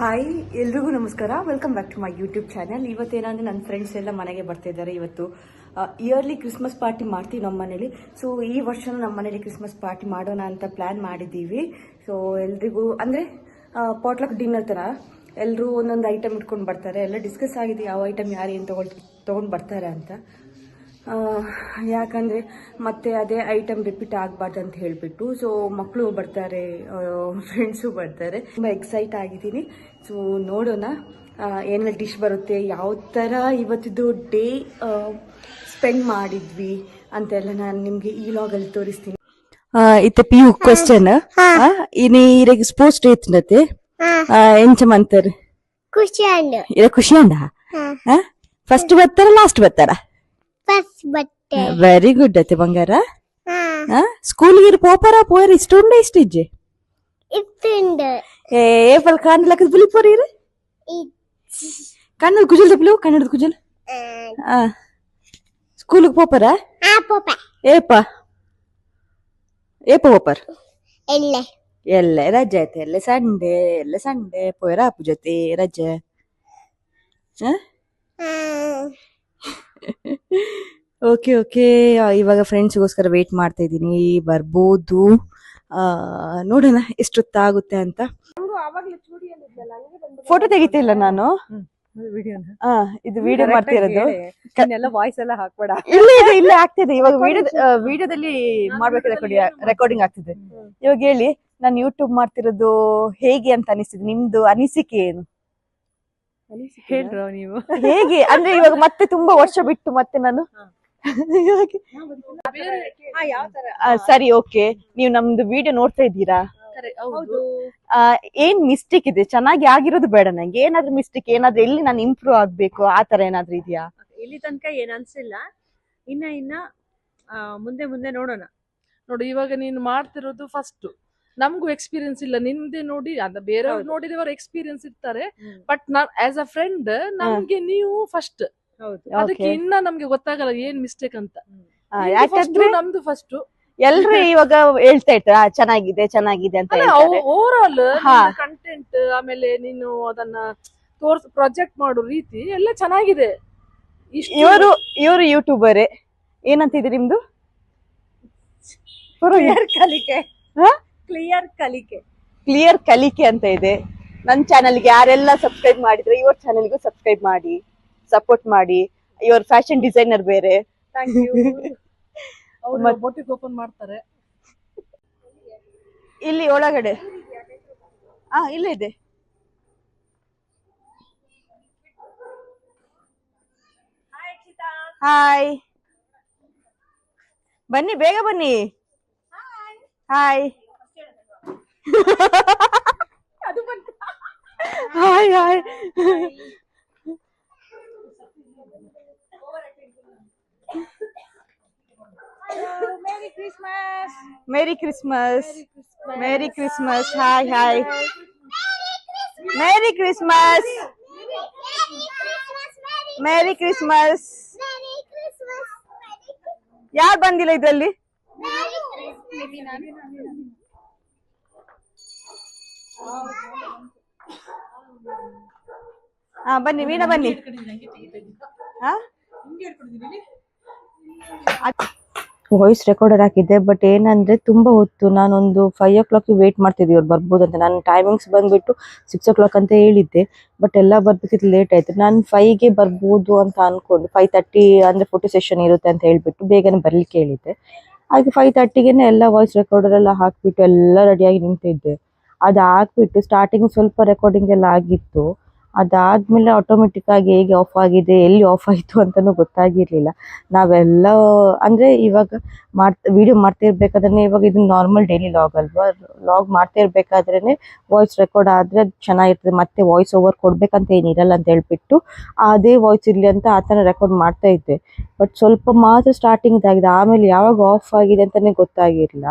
Hi ಎಲ್ರಿಗೂ ನಮಸ್ಕಾರ. Welcome back to my YouTube channel ಇವತ್ತೇನಂದ್ರೆ ನನ್ನ ಫ್ರೆಂಡ್ಸ್ ಎಲ್ಲ ಮನೆಗೆ ಬರ್ತಿದ್ದಾರೆ ಇವತ್ತು ಇಯರ್ಲಿ ಕ್ರಿಸ್ಮಸ್ ಪಾರ್ಟಿ ಮಾಡ್ತೀವಿ ನಮ್ಮ ಮನೇಲಿ. ಸೊ ಈ ವರ್ಷನೂ ನಮ್ಮ ಮನೇಲಿ ಕ್ರಿಸ್ಮಸ್ ಪಾರ್ಟಿ ಮಾಡೋಣ ಅಂತ ಪ್ಲ್ಯಾನ್ ಮಾಡಿದ್ದೀವಿ. ಸೊ ಎಲ್ರಿಗೂ, ಅಂದರೆ ಪಾಟ್ಲಕ್ ಡಿನ್ನರ್ ಥರ ಎಲ್ಲರೂ ಒಂದೊಂದು ಐಟಮ್ ಇಟ್ಕೊಂಡು ಬರ್ತಾರೆ. ಎಲ್ಲ ಡಿಸ್ಕಸ್ ಆಗಿದೆ ಯಾವ ಐಟಮ್ ಯಾರು ಏನು ತೊಗೊಳ್ ತೊಗೊಂಡು ಬರ್ತಾರೆ ಅಂತ. ಯಾಕಂದ್ರೆ ಮತ್ತೆ ಅದೇ ಐಟಮ್ ರಿಪೀಟ್ ಆಗಬಾರ್ದು ಅಂತ ಹೇಳಿಬಿಟ್ಟು ಸೊ ಮಕ್ಕಳು ಬರ್ತಾರೆ ಫ್ರೆಂಡ್ಸು ಬರ್ತಾರೆ. ತುಂಬ ಎಕ್ಸೈಟ್ ಆಗಿದ್ದೀನಿ. ಸೊ ನೋಡೋಣ ಏನೆಲ್ಲ ಡಿಶ್ ಬರುತ್ತೆ ಯಾವ ಥರ ಇವತ್ತಿದ್ದು ಡೇ ಸ್ಪೆಂಡ್ ಮಾಡಿದ್ವಿ ಅಂತೆಲ್ಲ ನಾನು ನಿಮಗೆ ಈ ಲಾಗಲ್ಲಿ ತೋರಿಸ್ತೀನಿ. ಇತ್ತೆ ಪಿ ಯು ಕ್ವಶನ್ ಇನಿ ಇರಗೆ ಸ್ಪೋರ್ಟ್ಸ್ ಡೇ ಇತ್ತಂದತೆ ಎಂಚ ಮಂತಾರೆ ಖುಷಿ ಅಂಡ್ ಇರ ಖುಷಿ ಅಂಡ ಫಸ್ಟ್ ಬರ್ತಾರ ಲಾಸ್ಟ್ ಬರ್ತಾರ? ಫಸ್ಟ್ ಬಟ್ಟೆ ವೆರಿ ಗುಡ್ ಅತ್ತೆ ಬಂಗಾರ ಹಾ ಸ್ಕೂಲ್ಗೆ ಪೋಪರ ಪೋಯರ್ ಇಷ್ಟುಂಡ ಇಷ್ಟಿಜ್ಜೆ ಇತ್ತುಂಡು ಏ ಫಲ್ ಕಾಣ್ಲಕ್ಕ ಬುಲಿ ಪೋರಿರ ಕಣ್ಣದ ಕುಜಲ್ ತಪ್ಪಲು ಕನ್ನಡದ ಕುಜಲ್ ಆ ಸ್ಕೂಲ್ಗೆ ಪೋಪರ ಆ ಪೋಪ ಏಪ ಏಪ ಪೋಪರ್ ಎಲ್ಲ ಎಲ್ಲ ರಜೆ ಐತೆ ಎಲ್ಲ ಸಂಡೆ ಎಲ್ಲ ಸಂಡೆ ಪೋಯರ ಅಪ್ಪು ಜೊತೆ ರಜೆ ಆ ಓಕೆ ಓಕೆ ಇವಾಗ ಫ್ರೆಂಡ್ಸ್ಗೋಸ್ಕರ ವೇಟ್ ಮಾಡ್ತಾ ಇದ್ದೀನಿ. ಬರ್ಬೋದು. ಆ, ನೋಡೋಣ ಎಷ್ಟೊತ್ತಾಗುತ್ತೆ ಅಂತ. ಫೋಟೋ ತೆಗಿತಿಲ್ಲ ನಾನು? ಆ, ಇದು ವಿಡಿಯೋ ಮಾಡ್ತಿರೋದು. ವಾಯ್ಸ್ ಎಲ್ಲ ಹಾಕ್ಬೇಡ. ಇಲ್ಲ ಇದೆ ಇಲ್ಲ ಆಗ್ತಿದೆ. ಇವಾಗ ವಿಡಿಯೋ ವಿಡಿಯೋದಲ್ಲಿ ಮಾಡ್ಬೇಕು ಕೊಡಿ ರೆಕಾರ್ಡಿಂಗ್ ಆಗ್ತಿದೆ. ಇವಾಗ ಹೇಳಿ ನಾನು ಯೂಟ್ಯೂಬ್ ಮಾಡ್ತಿರೋದು ಹೇಗೆ ಅಂತ ಅನಿಸ್ತಿದೆ. ನಿಮ್ದು ಅನಿಸಿಕೆ ಏನು? ಹೇಳ್ರ ನೀವು. ಹೇಗೆ? ಅಂದ್ರೆ ಇವಾಗ ಮತ್ತೆ ತುಂಬಾ ವರ್ಷ ಬಿಟ್ಟು ಮತ್ತೆ ನಾನು ಇವಾಗ- ಯಾವ ತರ? ಸರಿ ಓಕೆ. ನೀವು ನಮ್ದು ವಿಡಿಯೋ ನೋಡ್ತಾ ಇದ್ದೀರಾ? ಹೌದು. ಆ, ಏನ್ ಮಿಸ್ಟೇಕ್ ಇದೆ? ಚೆನ್ನಾಗಿ ಆಗಿರೋದು ಬೇಡ ನಂಗೆ. ಏನಾದ್ರೂ ಮಿಸ್ಟೇಕ್ ಏನಾದ್ರೂ ಎಲ್ಲಿ ನಾನು ಇಂಪ್ರೂವ್ ಆಗ್ಬೇಕು? ಆ ತರ ಏನಾದ್ರೂ ಇದೆಯಾ? ಇಲ್ಲಿ ತನಕ ಏನ್ ಅನ್ಸಿಲ್ಲ. ಇನ್ನ ಇನ್ನ ಆ, ಮುಂದೆ ಮುಂದೆ ನೋಡೋಣ. ನೋಡು ಇವಾಗ ನೀನು ಮಾಡ್ತಿರೋದು ಫಸ್ಟ್ ನಮಗೂ ಎಕ್ಸ್ಪೀರಿಯನ್ಸ್ ಇಲ್ಲ. ನಿಮ್ದೇ ನೋಡಿ ಅದ ಬೇರೆಯವ್ರು. ನೋಡಿದವರು ಎಕ್ಸ್ಪೀರಿಯನ್ಸ್ ಇರ್ತಾರೆ. ಬಟ್ ನಾನ್ ಆಸ್ ಅ ಫ್ರೆಂಡ್ ನಮ್ಗೆ ನೀವು ಫಸ್ಟ್ ಅದಕ್ಕೆ ಇನ್ನ ನಮ್ಗೆ ಗೊತ್ತಾಗಲ್ಲ ಏನ್ ಮಿಸ್ಟೇಕ್ ಅಂತ. ನಿಮ್ದು ಯಾಕಂದ್ರೆ ನಮ್ದು ಫಸ್ಟ್ ಎಲ್ರು ಇವಾಗ ಹೇಳ್ತಾ ಇರ್ತಾರೆ ಚೆನ್ನಾಗಿದೆ ಚೆನ್ನಾಗಿದೆ ಅಂತ ಓವರ್ ಆಲ್ ಕಂಟೆಂಟ್ ಆಮೇಲೆ ನೀನು ಅದನ್ನ ತೋರ್ಸ್ ಪ್ರಾಜೆಕ್ಟ್ ಮಾಡೋ ರೀತಿ ಎಲ್ಲ ಚೆನ್ನಾಗಿದೆ. ಇವರು ಇವರು ಯೂಟ್ಯೂಬರ್ ಏನಂತಿದೆ ನಿಮ್ದು? ಕಲಿಕೆ. ಹಾ? ಕ್ಲಿಯರ್ ಕಲಿಕೆ. ಕ್ಲಿಯರ್ ಕಲಿಕೆ ಅಂತ ಇದೆ. ನನ್ನ ಚಾನಲ್ಗೆ ಯಾರೆಲ್ಲ ಸಬ್ಸ್ಕ್ರೈಬ್ ಮಾಡಿದ್ರೆ ಇವ್ರ ಚಾನಲ್ಗೂ ಸಬ್ಸ್ಕ್ರೈಬ್ ಮಾಡಿ ಸಪೋರ್ಟ್ ಮಾಡಿ. ಇವ್ರ ಫ್ಯಾಷನ್ ಡಿಸೈನರ್ ಬೇರೆ. ಬೊಟ್ಟಿಗೆ ಓಪನ್ ಮಾಡ್ತಾರೆ. ಇಲ್ಲಿ ಒಳಗಡೆ. ಹಾ ಇಲ್ಲ ಇದೆ. ಹಾಯ್ ಬನ್ನಿ ಬೇಗ ಬನ್ನಿ. Hi hi hi merry Christmas merry Christmas merry Christmas hi hi merry Christmas merry Christmas ಯಾರು ಬಂದಿಲ್ಲ ಇದ್ರಲ್ಲಿ ಹಾ, ಬನ್ನಿ, ವೀಣಾ ಬನ್ನಿ. ವಾಯ್ಸ್ ರೆಕಾರ್ಡರ್ ಹಾಕಿದ್ದೆ ಬಟ್ ಏನಂದ್ರೆ ತುಂಬಾ ಹೊತ್ತು ನಾನೊಂದು ಫೈವ್ ಓ ಕ್ಲಾಕ್ ವೇಟ್ ಮಾಡ್ತಿದ್ದೆ ಅವ್ರು ಅಂತ ನನ್ನ ಟೈಮಿಂಗ್ಸ್ ಬಂದ್ಬಿಟ್ಟು ಸಿಕ್ಸ್ ಓ ಕ್ಲಾಕ್ ಅಂತ ಹೇಳಿದ್ದೆ ಬಟ್ ಎಲ್ಲ ಬರ್ಬೇಕಿತ್ತು ಲೇಟ್ ಆಯ್ತು. ನಾನು ಫೈವ್ಗೆ ಬರ್ಬೋದು ಅಂತ ಅನ್ಕೊಂಡು. ಫೈವ್ ತರ್ಟಿ ಅಂದ್ರೆ ಫೋಟೋ ಸೆಷನ್ ಇರುತ್ತೆ ಅಂತ ಹೇಳ್ಬಿಟ್ಟು ಬೇಗನೆ ಬರ್ಲಿಕ್ಕೆ ಹೇಳಿದ್ದೆ. ಹಾಗೆ ಫೈವ್ ತರ್ಟಿಗೆನೆ ಎಲ್ಲ ವಾಯ್ಸ್ ರೆಕಾರ್ಡರ್ ಎಲ್ಲ ಹಾಕ್ಬಿಟ್ಟು ಎಲ್ಲ ರೆಡಿಯಾಗಿ ನಿಂತಿದ್ದೆ. ಅದು ಹಾಕ್ಬಿಟ್ಟು ಸ್ಟಾರ್ಟಿಂಗ್ ಸ್ವಲ್ಪ ರೆಕಾರ್ಡಿಂಗ್ ಎಲ್ಲ ಆಗಿತ್ತು. ಅದಾದ್ಮೇಲೆ ಆಟೋಮೆಟಿಕ್ ಆಗಿ ಹೇಗೆ ಆಫ್ ಆಗಿದೆ, ಎಲ್ಲಿ ಆಫ್ ಆಯಿತು ಅಂತಲೂ ಗೊತ್ತಾಗಿರ್ಲಿಲ್ಲ. ನಾವೆಲ್ಲ, ಅಂದ್ರೆ ಇವಾಗ ಮಾಡ್ತಾ ವಿಡಿಯೋ ಮಾಡ್ತಾ ಇರ್ಬೇಕಾದ್ರೆ ಇವಾಗ ಇದು ನಾರ್ಮಲ್ ಡೈಲಿ ಲಾಗ್ ಅಲ್ವಾ? ಲಾಗ್ ಮಾಡ್ತಾ ಇರ್ಬೇಕಾದ್ರೇನೆ ವಾಯ್ಸ್ ರೆಕಾರ್ಡ್ ಆದ್ರೆ ಅದು ಚೆನ್ನಾಗಿರ್ತದೆ. ಮತ್ತೆ ವಾಯ್ಸ್ ಓವರ್ ಕೊಡ್ಬೇಕಂತ ಏನಿರಲ್ಲ ಅಂತ ಹೇಳ್ಬಿಟ್ಟು ಅದೇ ವಾಯ್ಸ್ ಇರಲಿ ಅಂತ ಆ ಥರ ರೆಕಾರ್ಡ್ ಮಾಡ್ತಾ ಇದ್ದೆ. ಬಟ್ ಸ್ವಲ್ಪ ಮಾತ್ರ ಸ್ಟಾರ್ಟಿಂಗ್ ಆಗಿದೆ ಆಮೇಲೆ ಯಾವಾಗ ಆಫ್ ಆಗಿದೆ ಅಂತಾನೆ ಗೊತ್ತಾಗಿರ್ಲಿಲ್ಲ.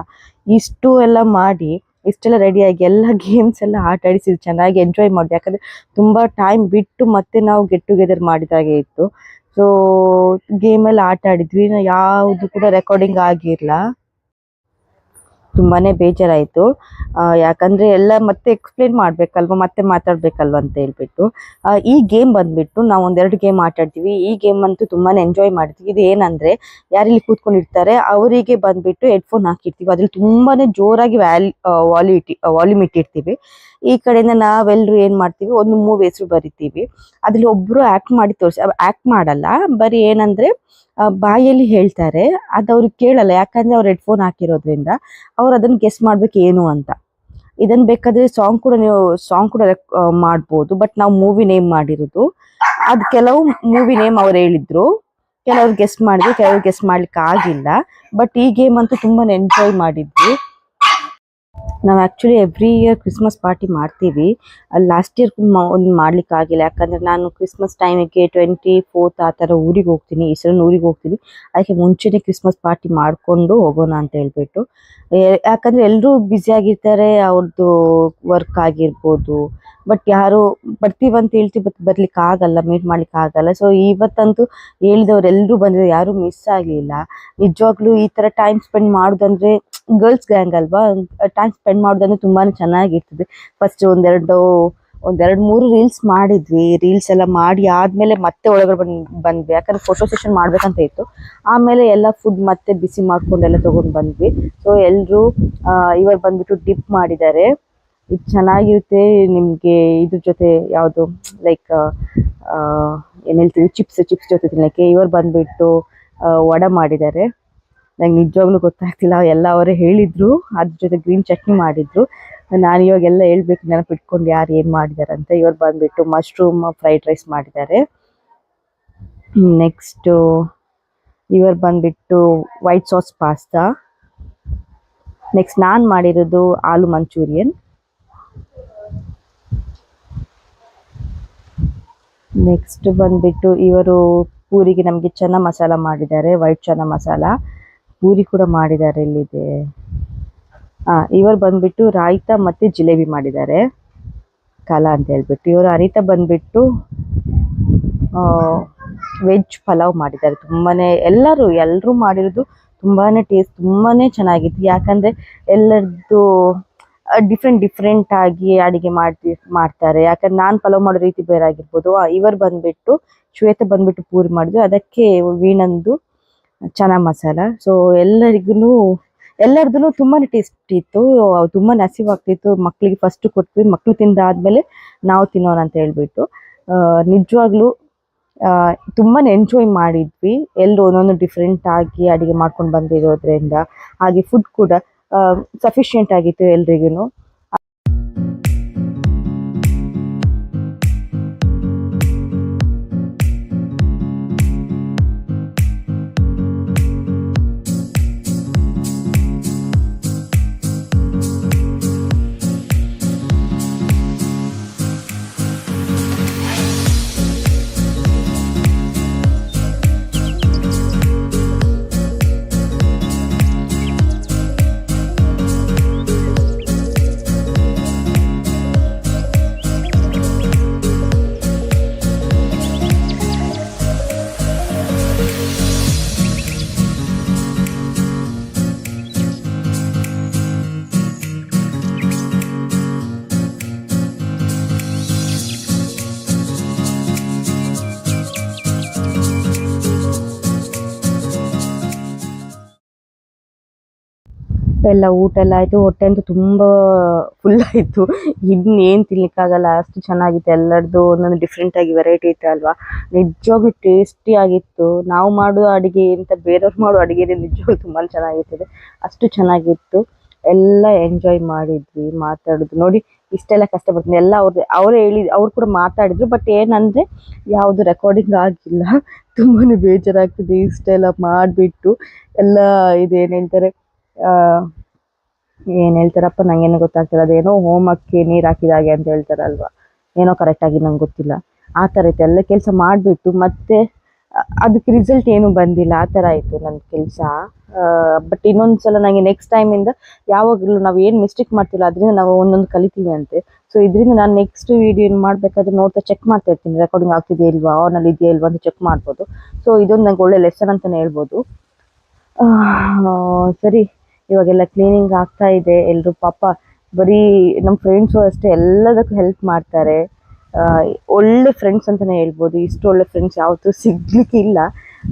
ಇಷ್ಟು ಎಲ್ಲ ಮಾಡಿ ಇಷ್ಟೆಲ್ಲ ರೆಡಿಯಾಗಿ ಎಲ್ಲ ಗೇಮ್ಸ್ ಎಲ್ಲ ಆಟ ಆಡಿಸಿದ್ವಿ ಚೆನ್ನಾಗಿ ಎಂಜಾಯ್ ಮಾಡಿದ್ವಿ ಯಾಕಂದ್ರೆ ತುಂಬಾ ಟೈಮ್ ಬಿಟ್ಟು ಮತ್ತೆ ನಾವು ಗೆಟ್ ಟುಗೆದರ್ ಮಾಡಿದಾಗೆ ಇತ್ತು. ಸೊ ಗೇಮ್ ಎಲ್ಲ ಆಟ ಆಡಿದ್ವಿ. ಯಾವುದು ಕೂಡ ರೆಕಾರ್ಡಿಂಗ್ ಆಗಿರ್ಲ. ತುಂಬಾನೇ ಬೇಜಾರಾಯಿತು. ಯಾಕಂದ್ರೆ ಎಲ್ಲ ಮತ್ತೆ ಎಕ್ಸ್ಪ್ಲೇನ್ ಮಾಡಬೇಕಲ್ವ, ಮತ್ತೆ ಮಾತಾಡಬೇಕಲ್ವ ಅಂತ ಹೇಳ್ಬಿಟ್ಟು. ಈ ಗೇಮ್ ಬಂದ್ಬಿಟ್ಟು ನಾವು ಒಂದೆರಡು ಗೇಮ್ ಆಟ ಆಡ್ತೀವಿ. ಈ ಗೇಮ್ ಅಂತೂ ತುಂಬಾನೇ ಎಂಜಾಯ್ ಮಾಡ್ತೀವಿ. ಇದು ಏನಂದ್ರೆ ಯಾರಿಲ್ಲಿ ಕೂತ್ಕೊಂಡಿರ್ತಾರೆ, ಅವರಿಗೆ ಬಂದ್ಬಿಟ್ಟು ಹೆಡ್ಫೋನ್ ಹಾಕಿರ್ತೀವಿ. ಅದ್ರಲ್ಲಿ ತುಂಬಾನೇ ಜೋರಾಗಿ ವ್ಯಾಲ್ ವಾಲ್ಯೂಟಿ ವಾಲ್ಯೂಮ್ ಇಟ್ಟಿರ್ತೀವಿ. ಈ ಕಡೆಯಿಂದ ನಾವೆಲ್ಲರೂ ಏನ್ ಮಾಡ್ತೀವಿ, ಒಂದು ಮೂವಿ ಹೆಸರು ಬರಿತೀವಿ. ಅದ್ರಲ್ಲಿ ಒಬ್ರು ಆಕ್ಟ್ ಮಾಡಿ ತೋರಿಸಿ ಆಕ್ಟ್ ಮಾಡಲ್ಲ, ಬರೀ ಏನಂದ್ರೆ ಬಾಯಲ್ಲಿ ಹೇಳ್ತಾರೆ, ಅದು ಅವ್ರಿಗೆ ಕೇಳಲ್ಲ, ಯಾಕಂದ್ರೆ ಅವ್ರು ಹೆಡ್ಫೋನ್ ಹಾಕಿರೋದ್ರಿಂದ ಅವ್ರು ಅದನ್ನ ಗೆಸ್ ಮಾಡ್ಬೇಕು ಏನು ಅಂತ. ಇದನ್ ಬೇಕಾದ್ರೆ ಸಾಂಗ್ ಕೂಡ ನೀವು ಸಾಂಗ್ ಕೂಡ ಮಾಡ್ಬೋದು ಬಟ್ ನಾವು ಮೂವಿ ನೇಮ್ ಮಾಡಿರೋದು. ಅದ್ ಕೆಲವು ಮೂವಿ ನೇಮ್ ಅವ್ರು ಹೇಳಿದ್ರು, ಕೆಲವ್ರು ಗೆಸ್ಟ್ ಮಾಡಿದ್ರು, ಕೆಲವ್ರು ಗೆಸ್ಟ್ ಮಾಡ್ಲಿಕ್ಕೆ ಆಗಿಲ್ಲ ಬಟ್ ಈ ಗೇಮ್ ಅಂತೂ ತುಂಬಾ ಎಂಜಾಯ್ ಮಾಡಿದ್ವಿ. ನಾವು actually every year Christmas party ಮಾಡ್ತೀವಿ. ಅಲ್ಲಿ ಲಾಸ್ಟ್ ಇಯರ್ ಒಂದು ಮಾಡ್ಲಿಕ್ಕೆ ಆಗಿಲ್ಲ. ಯಾಕಂದ್ರೆ ನಾನು ಕ್ರಿಸ್ಮಸ್ ಟೈಮಿಗೆ ಟ್ವೆಂಟಿ ಫೋರ್ತ್ ಆ ಥರ ಊರಿಗೆ ಹೋಗ್ತೀನಿ ಈ ಸಲ ಊರಿಗೆ ಹೋಗ್ತೀನಿ. ಅದಕ್ಕೆ ಮುಂಚೆನೇ ಕ್ರಿಸ್ಮಸ್ ಪಾರ್ಟಿ ಮಾಡ್ಕೊಂಡು ಹೋಗೋಣ ಅಂತ ಹೇಳ್ಬಿಟ್ಟು. ಯಾಕಂದರೆ ಎಲ್ಲರೂ ಬ್ಯುಸಿಯಾಗಿರ್ತಾರೆ ಅವ್ರದ್ದು ವರ್ಕ್ ಆಗಿರ್ಬೋದು. ಬಟ್ ಯಾರು ಬರ್ತೀವಂತ ಹೇಳ್ತೀವಿ ಬಟ್ ಬರ್ಲಿಕ್ಕೆ ಆಗಲ್ಲ ಮೀಟ್ ಮಾಡ್ಲಿಕ್ಕೆ ಆಗಲ್ಲ. ಸೊ ಇವತ್ತಂತೂ ಹೇಳಿದವ್ರು ಎಲ್ಲರೂ ಬಂದಿದ್ದಾರೆ, ಯಾರು ಮಿಸ್ ಆಗಲಿಲ್ಲ. ನಿಜವಾಗ್ಲೂ ಈ ತರ ಟೈಮ್ ಸ್ಪೆಂಡ್ ಮಾಡೋದಂದ್ರೆ ಗರ್ಲ್ಸ್ ಗ್ಯಾಂಗ್ ಅಲ್ವಾ? ಟೈಮ್ ಸ್ಪೆಂಡ್ ಮಾಡೋದಂದ್ರೆ ತುಂಬಾ ಚೆನ್ನಾಗಿರ್ತದೆ. ಫಸ್ಟ್ ಒಂದೆರಡು ಒಂದೆರಡು ಮೂರು ರೀಲ್ಸ್ ಮಾಡಿದ್ವಿ. ರೀಲ್ಸ್ ಎಲ್ಲ ಮಾಡಿ ಆದ್ಮೇಲೆ ಮತ್ತೆ ಒಳಗಡೆ ಬಂದ್ ಬಂದ್ವಿ. ಯಾಕಂದ್ರೆ ಫೋಟೋ ಸೆಷನ್ ಮಾಡ್ಬೇಕಂತ ಇತ್ತು. ಆಮೇಲೆ ಎಲ್ಲ ಫುಡ್ ಮತ್ತೆ ಬಿಸಿ ಮಾಡ್ಕೊಂಡೆಲ್ಲ ತಗೊಂಡ್ ಬಂದ್ವಿ. ಸೊ ಎಲ್ರು ಆ, ಇವಾಗ ಬಂದ್ಬಿಟ್ಟು ಡಿಪ್ ಮಾಡಿದ್ದಾರೆ. ಇದು ಚೆನ್ನಾಗಿರುತ್ತೆ. ನಿಮ್ಗೆ ಇದ್ರ ಜೊತೆ ಯಾವುದು ಲೈಕ್ ಏನ್ ಹೇಳ್ತೀವಿ? ಚಿಪ್ಸ್ ಚಿಪ್ಸ್ ಜೊತೆ ತಿನ್ನಕ್ಕೆ. ಇವರು ಬಂದ್ಬಿಟ್ಟು ವಡ ಮಾಡಿದ್ದಾರೆ. ನಂಗೆ ನಿಜವಾಗ್ಲೂ ಗೊತ್ತಾಗ್ತಿಲ್ಲ. ಎಲ್ಲ ಅವರೇ ಹೇಳಿದ್ರು. ಅದ್ರ ಜೊತೆ ಗ್ರೀನ್ ಚಟ್ನಿ ಮಾಡಿದ್ರು. ನಾನು ಇವಾಗ ಎಲ್ಲ ಹೇಳ್ಬೇಕು, ನೆನಪಿಟ್ಕೊಂಡು ಯಾರು ಏನು ಮಾಡಿದ್ದಾರೆ ಅಂತ. ಇವ್ರು ಬಂದ್ಬಿಟ್ಟು ಮಶ್ರೂಮ್ ಫ್ರೈಡ್ ರೈಸ್ ಮಾಡಿದ್ದಾರೆ. ನೆಕ್ಸ್ಟು ಇವರು ಬಂದ್ಬಿಟ್ಟು ವೈಟ್ ಸಾಸ್ ಪಾಸ್ತಾ ನೆಕ್ಸ್ಟ್ ನಾನು ಮಾಡಿರೋದು ಆಲೂ ಮಂಚೂರಿಯನ್. ನೆಕ್ಸ್ಟ್ ಬಂದ್ಬಿಟ್ಟು ಇವರು ಪೂರಿಗೆ ನಮಗೆ ಚೆನ್ನ ಮಸಾಲ ಮಾಡಿದ್ದಾರೆ ವೈಟ್ ಚೆನ್ನ ಮಸಾಲ. ಪೂರಿ ಕೂಡ ಮಾಡಿದ್ದಾರೆ ಇಲ್ಲಿದೆ. ಆ, ಇವರು ಬಂದ್ಬಿಟ್ಟು ರಾಯ್ತ ಮತ್ತೆ ಜಿಲೇಬಿ ಮಾಡಿದ್ದಾರೆ. ಕಲಾ ಅಂತ ಹೇಳ್ಬಿಟ್ಟು. ಇವರು ಅನಿತ ಬಂದ್ಬಿಟ್ಟು ವೆಜ್ ಪಲಾವ್ ಮಾಡಿದ್ದಾರೆ. ತುಂಬಾನೇ ಎಲ್ಲರೂ ಎಲ್ಲರೂ ಮಾಡಿರೋದು ತುಂಬಾನೇ ಟೇಸ್ಟ್ ತುಂಬಾನೇ ಚೆನ್ನಾಗಿತ್ತು. ಯಾಕಂದ್ರೆ ಎಲ್ಲರದ್ದು ಡಿಫ್ರೆಂಟ್ ಡಿಫ್ರೆಂಟ್ ಆಗಿ ಅಡಿಗೆ ಮಾಡ್ತಿ, ಮಾಡ್ತಾರೆ. ಯಾಕಂದ್ರೆ ನಾನು ಪಲಾವ್ ಮಾಡೋ ರೀತಿ ಬೇರೆ ಆಗಿರ್ಬೋದು. ಇವರು ಬಂದ್ಬಿಟ್ಟು, ಶ್ವೇತ ಬಂದ್ಬಿಟ್ಟು ಪೂರಿ ಮಾಡಿದ್ರು. ಅದಕ್ಕೆ ವೀಣಂದು ಚನಾ ಮಸಾಲ. ಸೊ ಎಲ್ಲರಿಗೂ ಎಲ್ಲರದ್ದು ತುಂಬಾ ಟೇಸ್ಟ್ ಇತ್ತು. ತುಂಬಾ ಹಸಿವಾಗ್ತಿತ್ತು. ಮಕ್ಕಳಿಗೆ ಫಸ್ಟ್ ಕೊಟ್ವಿ. ಮಕ್ಕಳು ತಿಂದಾದ್ಮೇಲೆ ನಾವು ತಿನ್ನೋಣ ಅಂತ ಹೇಳ್ಬಿಟ್ಟು. ನಿಜವಾಗ್ಲೂ ತುಂಬಾ ಎಂಜಾಯ್ ಮಾಡಿದ್ವಿ. ಎಲ್ಲರೂ ಒಂದೊಂದು ಡಿಫ್ರೆಂಟ್ ಆಗಿ ಅಡಿಗೆ ಮಾಡ್ಕೊಂಡು ಬಂದಿರೋದ್ರಿಂದ. ಹಾಗೆ ಫುಡ್ ಕೂಡ ಸಫಿಶಿಯೆಂಟ್ ಆಗಿತ್ತು ಎಲ್ರಿಗೂ ಎಲ್ಲ ಊಟ ಎಲ್ಲ ಆಯ್ತು. ಹೊಟ್ಟೆ ಅಂತೂ ತುಂಬಾ ಫುಲ್ ಆಯ್ತು. ಇನ್ನೇನು ತಿನ್ಲಿಕ್ಕಾಗಲ್ಲ. ಅಷ್ಟು ಚೆನ್ನಾಗಿತ್ತು. ಎಲ್ಲರದ್ದು ಒಂದೊಂದು ಡಿಫ್ರೆಂಟಾಗಿ ವೆರೈಟಿ ಇತ್ತು ಅಲ್ವಾ? ನಿಜವಾಗ್ಲೂ ಟೇಸ್ಟಿ ಆಗಿತ್ತು. ನಾವು ಮಾಡೋ ಅಡುಗೆ ಅಂತ ಬೇರೆಯವ್ರು ಮಾಡೋ ಅಡುಗೆ ನಿಜವಾಗ್ಲೂ ತುಂಬಾ ಚೆನ್ನಾಗಿರ್ತದೆ. ಅಷ್ಟು ಚೆನ್ನಾಗಿತ್ತು. ಎಲ್ಲ ಎಂಜಾಯ್ ಮಾಡಿದ್ವಿ ಮಾತಾಡಿದ್ವಿ ನೋಡಿ, ಇಷ್ಟೆಲ್ಲ ಕಷ್ಟಪಡ್ತೀನಿ. ಎಲ್ಲ ಅವ್ರದ್ದು ಅವರೇ ಹೇಳಿ ಅವ್ರು ಕೂಡ ಮಾತಾಡಿದ್ರು. ಬಟ್ ಏನಂದರೆ, ಯಾವುದು ರೆಕಾರ್ಡಿಂಗ್ ಆಗಿಲ್ಲ. ತುಂಬಾ ಬೇಜಾರಾಗ್ತದೆ. ಇಷ್ಟೆಲ್ಲ ಮಾಡಿಬಿಟ್ಟು ಎಲ್ಲ ಇದೇನು ಹೇಳ್ತಾರೆ? ಏನ್ ಹೇಳ್ತಾರಪ್ಪ, ನಂಗೇನು ಗೊತ್ತಾಗ್ತಿಲ್ಲ. ಅದೇನೋ ಹೋಮಕ್ಕೆ ನೀರ್ ಹಾಕಿದ ಹಾಗೆ ಅಂತ ಹೇಳ್ತಾರಲ್ವಾ? ಏನೋ ಕರೆಕ್ಟಾಗಿ ನಂಗೆ ಗೊತ್ತಿಲ್ಲ. ಆ ಥರ ಇತ್ತು. ಎಲ್ಲ ಕೆಲಸ ಮಾಡಿಬಿಟ್ಟು ಮತ್ತೆ ಅದಕ್ಕೆ ರಿಸಲ್ಟ್ ಏನು ಬಂದಿಲ್ಲ. ಆ ಥರ ಆಯಿತು ನನ್ನ ಕೆಲಸ. ಬಟ್ ಇನ್ನೊಂದು ಸಲ ನನಗೆ ನೆಕ್ಸ್ಟ್ ಟೈಮಿಂದ ಯಾವಾಗಲೂ ನಾವು ಏನು ಮಿಸ್ಟೇಕ್ ಮಾಡ್ತಿಲ್ಲ, ಅದರಿಂದ ನಾವು ಒಂದೊಂದು ಕಲಿತೀವಿ ಅಂತೆ. ಸೊ ಇದರಿಂದ ನಾನು ನೆಕ್ಸ್ಟ್ ವಿಡಿಯೋ ಮಾಡಬೇಕಾದ್ರೆ ನೋಡ್ತಾ ಚೆಕ್ ಮಾಡ್ತಾ ಇರ್ತೀನಿ. ರೆಕಾರ್ಡಿಂಗ್ ಆಗ್ತಿದೆಯಾ ಇಲ್ವಾ? ಆನಲ್ಲಿ ಇದೆಯಾ ಇಲ್ವಾ ಅಂತ ಚೆಕ್ ಮಾಡ್ಬೋದು. ಸೊ ಇದೊಂದು ನಂಗೆ ಒಳ್ಳೆ ಲೆಸನ್ ಅಂತಲೇ ಹೇಳ್ಬೋದು. ಸರಿ. ಇವಾಗೆಲ್ಲ ಕ್ಲೀನಿಂಗ್ ಆಗ್ತಾ ಇದೆ ಎಲ್ಲರೂ ಪಾಪ ಬರೀ ನಮ್ಮ ಫ್ರೆಂಡ್ಸು ಅಷ್ಟೇ ಎಲ್ಲದಕ್ಕೂ ಹೆಲ್ಪ್ ಮಾಡ್ತಾರೆ. ಒಳ್ಳೆ ಫ್ರೆಂಡ್ಸ್ ಅಂತಾನೆ ಹೇಳ್ಬೋದು ಇಷ್ಟು ಒಳ್ಳೆ ಫ್ರೆಂಡ್ಸ್ ಯಾವತ್ತೂ ಸಿಗ್ಲಿಕ್ಕೆ ಇಲ್ಲ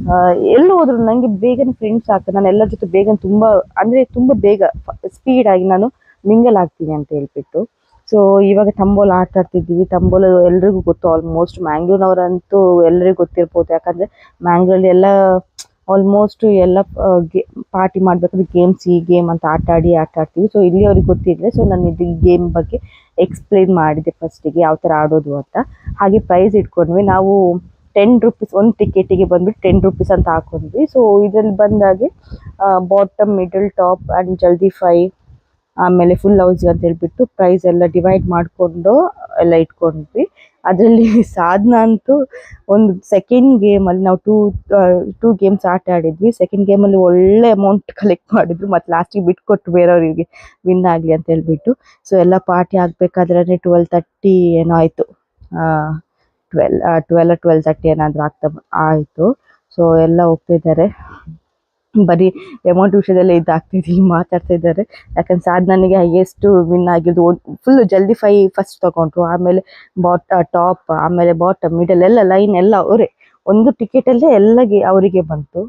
ಆ, ಎಲ್ಲಿ ಹೋದ್ರು ನನಗೆ ಬೇಗನೆ ಫ್ರೆಂಡ್ಸ್ ಆಗ್ತದೆ ನಾನು ಎಲ್ಲರ ಜೊತೆ ಬೇಗನೆ ತುಂಬಾ ಅಂದ್ರೆ ತುಂಬಾ ಬೇಗ ಸ್ಪೀಡ್ ಆಗಿ ನಾನು ಮಿಂಗಲ್ ಆಗ್ತೀನಿ ಅಂತ ಹೇಳ್ಬಿಟ್ಟು. ಸೊ ಇವಾಗ ತಂಬೋಲ್ ಆಟ ಆಡ್ತಿದ್ದೀವಿ ತಂಬೋಲ್ ಎಲ್ರಿಗೂ ಗೊತ್ತು ಆಲ್ಮೋಸ್ಟ್ ಮ್ಯಾಂಗ್ಳೂರ್ನವರಂತೂ ಎಲ್ಲರಿಗೂ ಗೊತ್ತಿರ್ಬೋದು ಯಾಕಂದ್ರೆ ಮ್ಯಾಂಗ್ಳೂರಲ್ಲಿ ಎಲ್ಲ ಆಲ್ಮೋಸ್ಟ್ ಎಲ್ಲ ಪಾರ್ಟಿ ಮಾಡಬೇಕಾದ್ರೆ ಗೇಮ್ಸ್ ಈ ಗೇಮ್ ಅಂತ ಆಟ ಆಡಿ, ಆಟ ಆಡ್ತೀವಿ. ಸೊ ಇಲ್ಲಿ ಅವ್ರಿಗೆ ಗೊತ್ತಿದ್ರೆ ಸೊ ನಾನು ಇದು ಗೇಮ್ ಬಗ್ಗೆ ಎಕ್ಸ್ಪ್ಲೈನ್ ಮಾಡಿದೆ ಫಸ್ಟಿಗೆ ಯಾವ ಥರ ಆಡೋದು ಅಂತ. ಹಾಗೆ ಪ್ರೈಸ್ ಇಟ್ಕೊಂಡ್ವಿ. ನಾವು ಟೆನ್ ರುಪೀಸ್ ಒಂದು ಟಿಕೆಟಿಗೆ ಬಂದ್ಬಿಟ್ಟು ಟೆನ್ ರುಪೀಸ್ ಅಂತ ಹಾಕೊಂಡ್ವಿ. ಸೊ ಇದರಲ್ಲಿ ಬಂದಾಗೆ ಬಾಟಮ್ ಮಿಡಲ್ ಟಾಪ್ ಆ್ಯಂಡ್ ಜಲ್ದಿ ಫೈ ಆಮೇಲೆ ಫುಲ್ ಹೌಸ್ ಅಂತ ಹೇಳ್ಬಿಟ್ಟು ಪ್ರೈಸ್ ಎಲ್ಲ ಡಿವೈಡ್ ಮಾಡಿಕೊಂಡು, ಎಲ್ಲ ಇಟ್ಕೊಂಡ್ವಿ. ಅದರಲ್ಲಿ ಸಾಧನ ಅಂತೂ ಒಂದು ಸೆಕೆಂಡ್ ಗೇಮಲ್ಲಿ ನಾವು ಟೂ ಟೂ ಗೇಮ್ಸ್ ಆಟ ಆಡಿದ್ವಿ. ಸೆಕೆಂಡ್ ಗೇಮಲ್ಲಿ ಒಳ್ಳೆ ಅಮೌಂಟ್ ಕಲೆಕ್ಟ್ ಮಾಡಿದ್ರು. ಮತ್ತು ಲಾಸ್ಟಿಗೆ ಬಿಟ್ಕೊಟ್ಟು ಬೇರೆಯವರಿಗೆ ವಿನ್ ಆಗಲಿ ಅಂತ ಹೇಳ್ಬಿಟ್ಟು. ಸೊ ಎಲ್ಲ ಪಾರ್ಟಿ ಆಗಬೇಕಾದ್ರೆ ಟ್ವೆಲ್ ತರ್ಟಿ ಏನೋ ಆಯಿತು. ಟ್ವೆಲ್ ಟ್ವೆಲ್ ಟ್ವೆಲ್ ತರ್ಟಿ ಏನಾದರೂ ಆಗ್ತಾ, ಆಯಿತು. ಸೊ ಎಲ್ಲ ಹೋಗ್ತಿದ್ದಾರೆ. ಬರೀ ಅಮೌಂಟ್ ವಿಷಯದಲ್ಲೇ ಇದಾಗ್ತಿದೆ ಮಾತಾಡ್ತಾ ಇದ್ದಾರೆ. ಯಾಕಂದ್ರೆ ಸಾಧನಿಗೆ ಹೈಯೆಸ್ಟ್ ವಿನ್ ಆಗಿದ್ದು ಫುಲ್ ಜಲ್ದಿ ಫೈ ಫಸ್ಟ್ ತಗೊಂಡ್ರು. ಆಮೇಲೆ ಬಾಟ್ ಟಾಪ್ ಆಮೇಲೆ ಬಾಟಮ್ ಮಿಡಲ್ ಎಲ್ಲ ಲೈನ್ ಎಲ್ಲ ಅವರೇ. ಒಂದು ಟಿಕೆಟಲ್ಲೇ ಎಲ್ಲಗೆ ಅವರಿಗೆ ಬಂತು.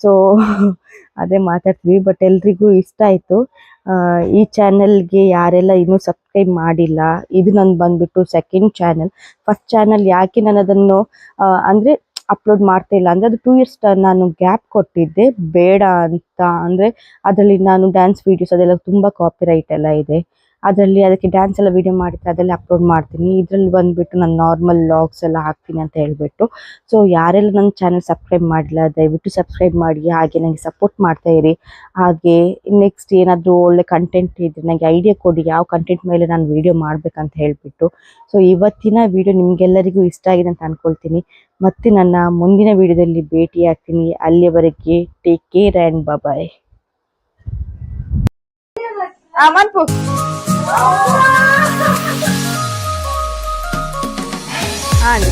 ಸೊ ಅದೇ ಮಾತಾಡ್ತೀವಿ ಬಟ್ ಎಲ್ರಿಗೂ ಇಷ್ಟ ಆಯಿತು. ಈ ಚಾನೆಲ್ಗೆ ಯಾರೆಲ್ಲ ಇನ್ನೂ ಸಬ್ಸ್ಕ್ರೈಬ್ ಮಾಡಿಲ್ಲ, ಇದು ನಾನು ಬಂದ್ಬಿಟ್ಟು ಸೆಕೆಂಡ್ ಚಾನೆಲ್ ಫಸ್ಟ್ ಚಾನೆಲ್ ಯಾಕೆ ನಾನು ಅದನ್ನು ಅಂದ್ರೆ ಅಪ್ಲೋಡ್ ಮಾಡ್ತಾ ಇಲ್ಲ. ಅಂದ್ರೆ ಅದು ಟೂ ಇಯರ್ಸ್ ನಾನು ಗ್ಯಾಪ್ ಕೊಟ್ಟಿದ್ದೆ. ಬೇಡ ಅಂತ ಅಂದ್ರೆ ಅದರಲ್ಲಿ ನಾನು ಡ್ಯಾನ್ಸ್ ವಿಡಿಯೋಸ್ ಅದೆಲ್ಲ ತುಂಬಾ ಕಾಪಿರೈಟ್ ಎಲ್ಲ ಇದೆ. ಅದರಲ್ಲಿ ಅದಕ್ಕೆ ಡ್ಯಾನ್ಸ್ ಎಲ್ಲ ವಿಡಿಯೋ ಮಾಡಿದ್ರೆ ಅದರಲ್ಲಿ ಅಪ್ಲೋಡ್ ಮಾಡ್ತೀನಿ. ಇದರಲ್ಲಿ ಬಂದ್ಬಿಟ್ಟು ನಾನು ನಾರ್ಮಲ್ ಲಾಗ್ಸ್ ಎಲ್ಲ ಹಾಕ್ತೀನಿ ಅಂತ ಹೇಳ್ಬಿಟ್ಟು. ಸೊ ಯಾರೆಲ್ಲ ನನ್ನ ಚಾನೆಲ್ ಸಬ್ಸ್ಕ್ರೈಬ್ ಮಾಡಿಲ್ಲ, ದಯವಿಟ್ಟು ಸಬ್ಸ್ಕ್ರೈಬ್ ಮಾಡಿ, ಹಾಗೆ ನನಗೆ ಸಪೋರ್ಟ್ ಮಾಡ್ತಾ ಇರಿ. ಹಾಗೆ ನೆಕ್ಸ್ಟ್ ಏನಾದರೂ ಒಳ್ಳೆ ಕಂಟೆಂಟ್ ಇದ್ರೆ ನನಗೆ ಐಡಿಯಾ ಕೊಡಿ, ಯಾವ ಕಂಟೆಂಟ್ ಮೇಲೆ ನಾನು ವಿಡಿಯೋ ಮಾಡಬೇಕಂತ ಹೇಳ್ಬಿಟ್ಟು. ಸೊ ಇವತ್ತಿನ ವಿಡಿಯೋ ನಿಮಗೆಲ್ಲರಿಗೂ ಇಷ್ಟ ಆಗಿದೆ ಅಂತ ಅಂದ್ಕೊಳ್ತೀನಿ ಮತ್ತೆ ನನ್ನ ಮುಂದಿನ ವಿಡಿಯೋದಲ್ಲಿ ಭೇಟಿ ಆಗ್ತೀನಿ ಅಲ್ಲಿಯವರೆಗೆ ಟೇಕ್ ಕೇರ್ ಆ್ಯಂಡ್ ಬಾಯ್ ಅಲ್ಲ